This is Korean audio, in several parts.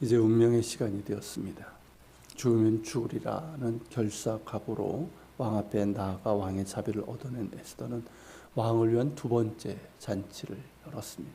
이제 운명의 시간이 되었습니다. 죽으면 죽으리라는 결사각오로 왕 앞에 나아가 왕의 자비를 얻어낸 에스더는 왕을 위한 두 번째 잔치를 열었습니다.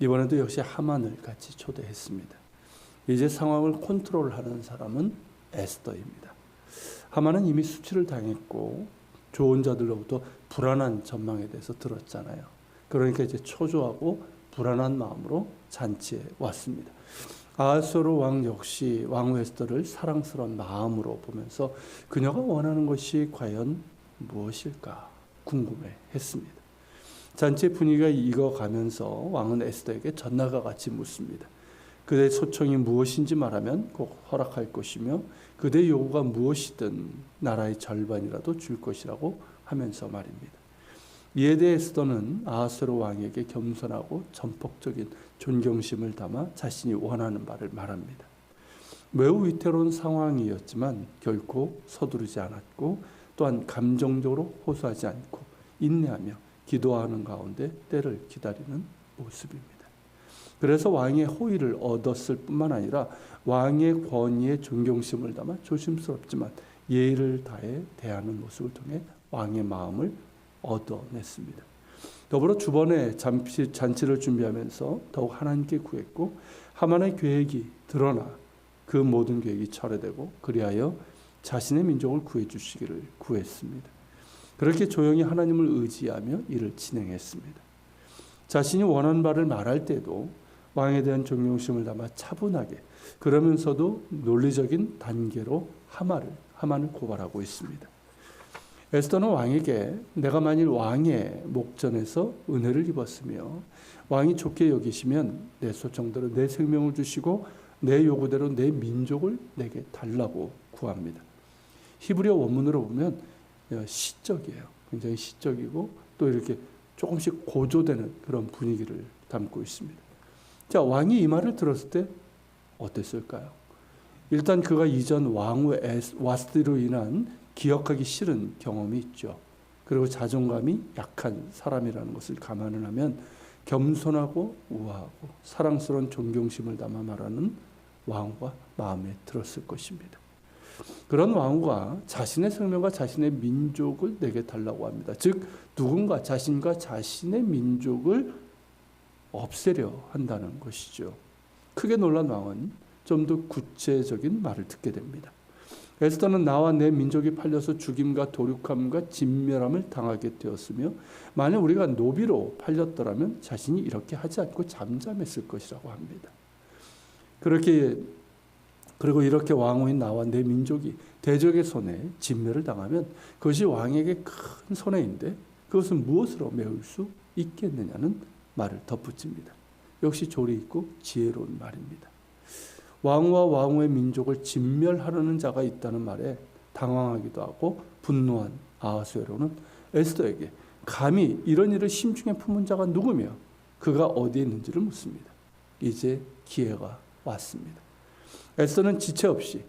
이번에도 역시 하만을 같이 초대했습니다. 이제 상황을 컨트롤하는 사람은 에스더입니다. 하만은 이미 수치를 당했고 좋은 자들로부터 불안한 전망에 대해서 들었잖아요. 그러니까 이제 초조하고 불안한 마음으로 잔치에 왔습니다. 아하스로 왕 역시 왕 에스더를 사랑스러운 마음으로 보면서 그녀가 원하는 것이 과연 무엇일까 궁금해했습니다. 잔치 분위기가 익어가면서 왕은 에스더에게 전나가 같이 묻습니다. 그대의 소청이 무엇인지 말하면 꼭 허락할 것이며 그대의 요구가 무엇이든 나라의 절반이라도 줄 것이라고 하면서 말입니다. 대해 에스더는 아하스로 왕에게 겸손하고 전폭적인 존경심을 담아 자신이 원하는 바를 말합니다. 매우 위태로운 상황이었지만 결코 서두르지 않았고 또한 감정적으로 호소하지 않고 인내하며 기도하는 가운데 때를 기다리는 모습입니다. 그래서 왕의 호의를 얻었을 뿐만 아니라 왕의 권위에 존경심을 담아 조심스럽지만 예의를 다해 대하는 모습을 통해 왕의 마음을 얻어냈습니다. 더불어 주번에 잔치, 잔치를 준비하면서 더욱 하나님께 구했고 하만의 계획이 드러나 그 모든 계획이 철회되고 그리하여 자신의 민족을 구해 주시기를 구했습니다. 그렇게 조용히 하나님을 의지하며 일을 진행했습니다. 자신이 원하는 바를 말할 때도 왕에 대한 존경심을 담아 차분하게 그러면서도 논리적인 단계로 하마를 하만을 고발하고 있습니다. 에스더는 왕에게 내가 만일 왕의 목전에서 은혜를 입었으며 왕이 좋게 여기시면 내 소청대로 내 생명을 주시고 내 요구대로 내 민족을 내게 달라고 구합니다. 히브리어 원문으로 보면 시적이에요. 굉장히 시적이고 또 이렇게 조금씩 고조되는 그런 분위기를 담고 있습니다. 자, 왕이 이 말을 들었을 때 어땠을까요? 일단 그가 이전 왕후 와스디로 인한 기억하기 싫은 경험이 있죠. 그리고 자존감이 약한 사람이라는 것을 감안을 하면 겸손하고 우아하고 사랑스러운 존경심을 담아 말하는 왕후가 마음에 들었을 것입니다. 그런 왕후가 자신의 생명과 자신의 민족을 내게 달라고 합니다. 즉 누군가 자신과 자신의 민족을 없애려 한다는 것이죠. 크게 놀란 왕은 좀 더 구체적인 말을 듣게 됩니다. 에스더는 나와 내 민족이 팔려서 죽임과 도륙함과 진멸함을 당하게 되었으며 만약 우리가 노비로 팔렸더라면 자신이 이렇게 하지 않고 잠잠했을 것이라고 합니다. 그렇게 그리고 이렇게 왕후인 나와 내 민족이 대적의 손에 진멸을 당하면 그것이 왕에게 큰 손해인데 그것은 무엇으로 메울 수 있겠느냐는 말을 덧붙입니다. 역시 조리 있고 지혜로운 말입니다. 왕과 왕후의 민족을 진멸하려는 자가 있다는 말에 당황하기도 하고 분노한 아하수에로는 에스더에게 감히 이런 일을 심중에 품은 자가 누구며 그가 어디에 있는지를 묻습니다. 이제 기회가 왔습니다. 에스더는 지체 없이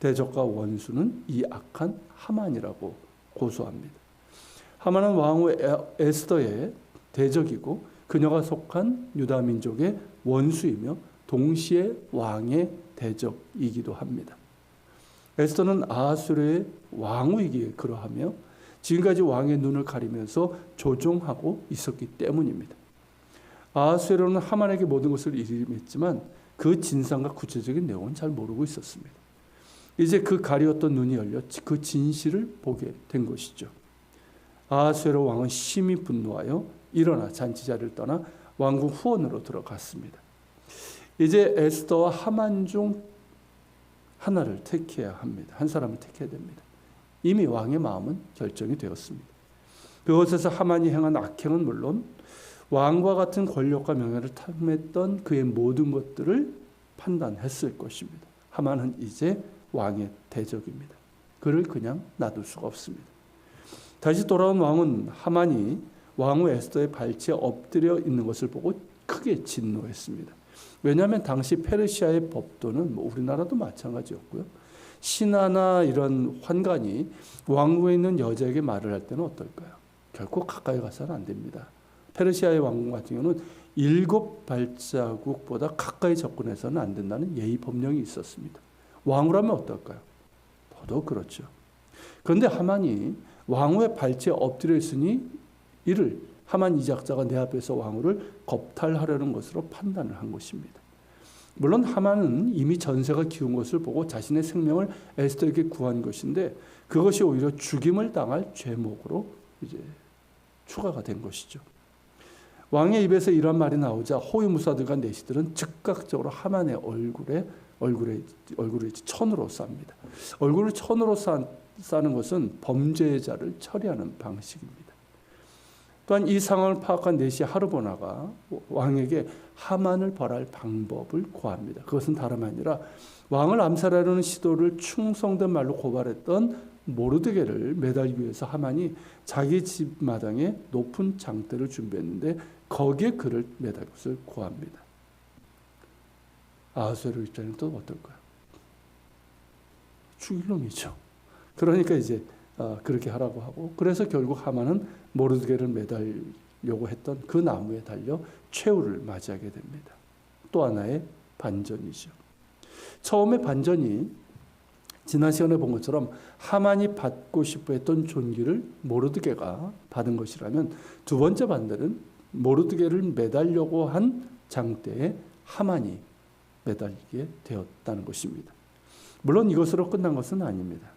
대적과 원수는 이 악한 하만이라고 고소합니다. 하만은 왕후 에스더의 대적이고 그녀가 속한 유다 민족의 원수이며 동시에 왕의 대적이기도 합니다. 에스더는 아하수르의 왕후이기에 그러하며 지금까지 왕의 눈을 가리면서 조종하고 있었기 때문입니다. 아하수에로는 하만에게 모든 것을 일임했지만 그 진상과 구체적인 내용은 잘 모르고 있었습니다. 이제 그 가리었던 눈이 열려 그 진실을 보게 된 것이죠. 아하수에로 왕은 심히 분노하여 일어나 잔치자를 떠나 왕궁 후원으로 들어갔습니다. 이제 에스더와 하만 중 하나를 택해야 합니다. 한 사람을 택해야 됩니다. 이미 왕의 마음은 결정이 되었습니다. 그곳에서 하만이 행한 악행은 물론 왕과 같은 권력과 명예를 탐했던 그의 모든 것들을 판단했을 것입니다. 하만은 이제 왕의 대적입니다. 그를 그냥 놔둘 수가 없습니다. 다시 돌아온 왕은 하만이 왕후 에스더의 발치에 엎드려 있는 것을 보고 크게 진노했습니다. 왜냐하면 당시 페르시아의 법도는 뭐 우리나라도 마찬가지였고요. 신하나 이런 환관이 왕궁에 있는 여자에게 말을 할 때는 어떨까요? 결코 가까이 가서는 안 됩니다. 페르시아의 왕궁 같은 경우는 일곱 발자국보다 가까이 접근해서는 안 된다는 예의 법령이 있었습니다. 왕후라면 어떨까요? 저도 그렇죠. 그런데 하만이 왕후의 발치에 엎드려 있으니 이를 하만 이 작자가 내 앞에서 왕후를 겁탈하려는 것으로 판단을 한 것입니다. 물론 하만은 이미 전세가 기운 것을 보고 자신의 생명을 에스더에게 구한 것인데 그것이 오히려 죽임을 당할 죄목으로 이제 추가가 된 것이죠. 왕의 입에서 이런 말이 나오자 호위무사들과 내시들은 즉각적으로 하만의 얼굴에 얼굴에 얼굴을 천으로 쌉니다. 얼굴을 천으로 싸, 싸는 것은 범죄자를 처리하는 방식입니다. 또한 이 상황을 파악한 내시 하르보나가 왕에게 하만을 벌할 방법을 구합니다. 그것은 다름 아니라 왕을 암살하려는 시도를 충성된 말로 고발했던 모르드게를 매달기 위해서 하만이 자기 집 마당에 높은 장대를 준비했는데 거기에 그를 매달 것을 구합니다. 아하수에로 입장에는 또 어떨까요? 죽일 놈이죠. 그러니까 이제 어, 그렇게 하라고 하고 그래서 결국 하만은 모르드게를 매달려고 했던 그 나무에 달려 최후를 맞이하게 됩니다. 또 하나의 반전이죠. 처음에 반전이 지난 시간에 본 것처럼 하만이 받고 싶어 했던 존귀를 모르드게가 받은 것이라면 두 번째 반대는 모르드게를 매달려고 한 장대에 하만이 매달리게 되었다는 것입니다. 물론 이것으로 끝난 것은 아닙니다.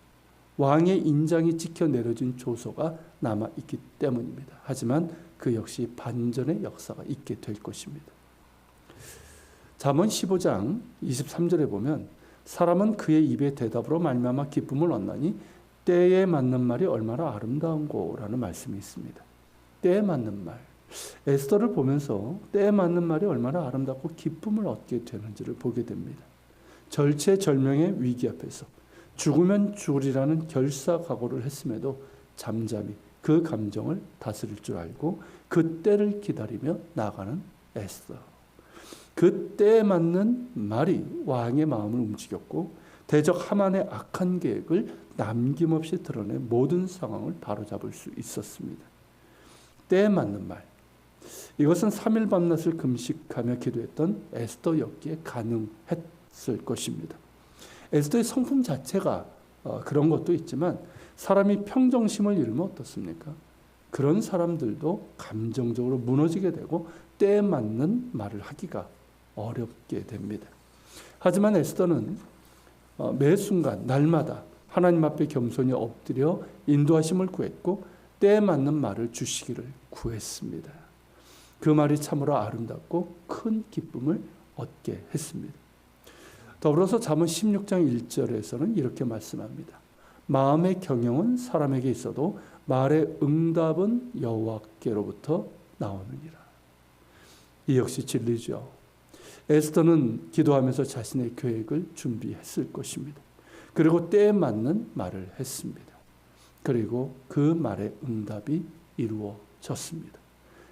왕의 인장이 찍혀 내려진 조서가 남아 있기 때문입니다. 하지만 그 역시 반전의 역사가 있게 될 것입니다. 잠언 15장 23절에 보면 사람은 그의 입의 대답으로 말미암아 기쁨을 얻나니 때에 맞는 말이 얼마나 아름다운고라는 말씀이 있습니다. 때에 맞는 말. 에스더를 보면서 때에 맞는 말이 얼마나 아름답고 기쁨을 얻게 되는지를 보게 됩니다. 절체절명의 위기 앞에서 죽으면 죽으리라는 결사 각오를 했음에도 잠잠히 그 감정을 다스릴 줄 알고 그 때를 기다리며 나가는 에스더. 그 때에 맞는 말이 왕의 마음을 움직였고 대적 하만의 악한 계획을 남김없이 드러내 모든 상황을 바로잡을 수 있었습니다. 때에 맞는 말. 이것은 3일 밤낮을 금식하며 기도했던 에스더였기에 가능했을 것입니다. 에스더의 성품 자체가 어, 그런 것도 있지만 사람이 평정심을 잃으면 어떻습니까? 그런 사람들도 감정적으로 무너지게 되고 때에 맞는 말을 하기가 어렵게 됩니다. 하지만 에스더는 어, 매 순간 날마다 하나님 앞에 겸손히 엎드려 인도하심을 구했고 때에 맞는 말을 주시기를 구했습니다. 그 말이 참으로 아름답고 큰 기쁨을 얻게 했습니다. 더불어서 잠언 16장 1절에서는 이렇게 말씀합니다. 마음의 경영은 사람에게 있어도 말의 응답은 여호와께로부터 나오느니라. 이 역시 진리죠. 에스더는 기도하면서 자신의 계획을 준비했을 것입니다. 그리고 때에 맞는 말을 했습니다. 그리고 그 말의 응답이 이루어졌습니다.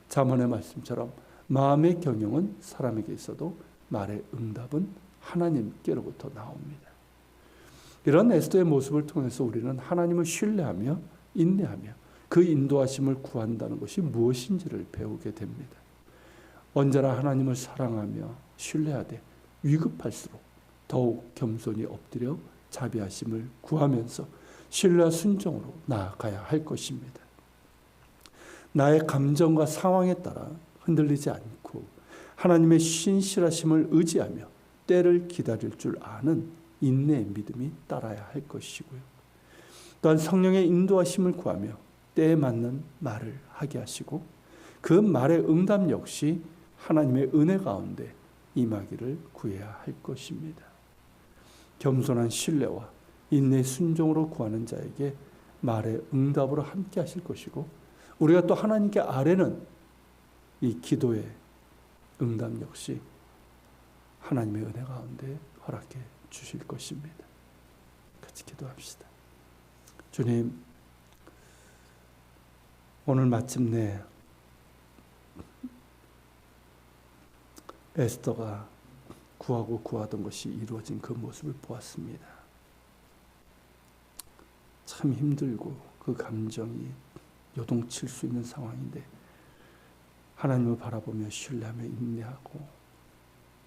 잠언의 말씀처럼 마음의 경영은 사람에게 있어도 말의 응답은 하나님께로부터 나옵니다. 이런 에스더의 모습을 통해서 우리는 하나님을 신뢰하며 인내하며 그 인도하심을 구한다는 것이 무엇인지를 배우게 됩니다. 언제나 하나님을 사랑하며 신뢰하되 위급할수록 더욱 겸손히 엎드려 자비하심을 구하면서 신뢰와 순종으로 나아가야 할 것입니다. 나의 감정과 상황에 따라 흔들리지 않고 하나님의 신실하심을 의지하며 때를 기다릴 줄 아는 인내의 믿음이 따라야 할 것이고요. 또한 성령의 인도하심을 구하며 때에 맞는 말을 하게 하시고 그 말의 응답 역시 하나님의 은혜 가운데 임하기를 구해야 할 것입니다. 겸손한 신뢰와 인내 순종으로 구하는 자에게 말의 응답으로 함께 하실 것이고 우리가 또 하나님께 아뢰는 이 기도의 응답 역시 하나님의 은혜 가운데 허락해 주실 것입니다. 같이 기도합시다. 주님, 오늘 마침내 에스더가 구하고 구하던 것이 이루어진 그 모습을 보았습니다. 참 힘들고 그 감정이 요동칠 수 있는 상황인데 하나님을 바라보며 신뢰하며 인내하고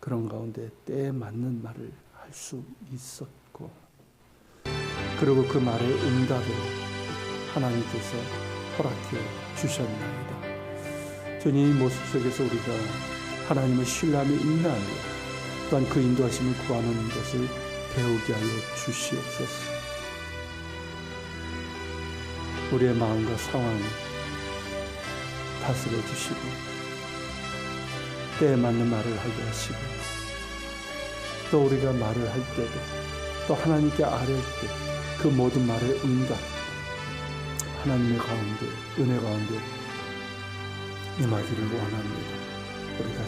그런 가운데 때에 맞는 말을 할 수 있었고 그리고 그 말의 응답을 하나님께서 허락해 주셨나이다. 저는 이 모습 속에서 우리가 하나님을 신뢰하며 인내하며 또한 그 인도하심을 구하는 것을 배우게 하여 주시옵소서. 우리의 마음과 상황을 다스려 주시고 때에 맞는 말을 하게 하시고 또 우리가 말을 할 때도 또 하나님께 아뢰을 때그 모든 말의 응답 하나님의 가운데 은혜 가운데 임하기를 원합니다. 우리가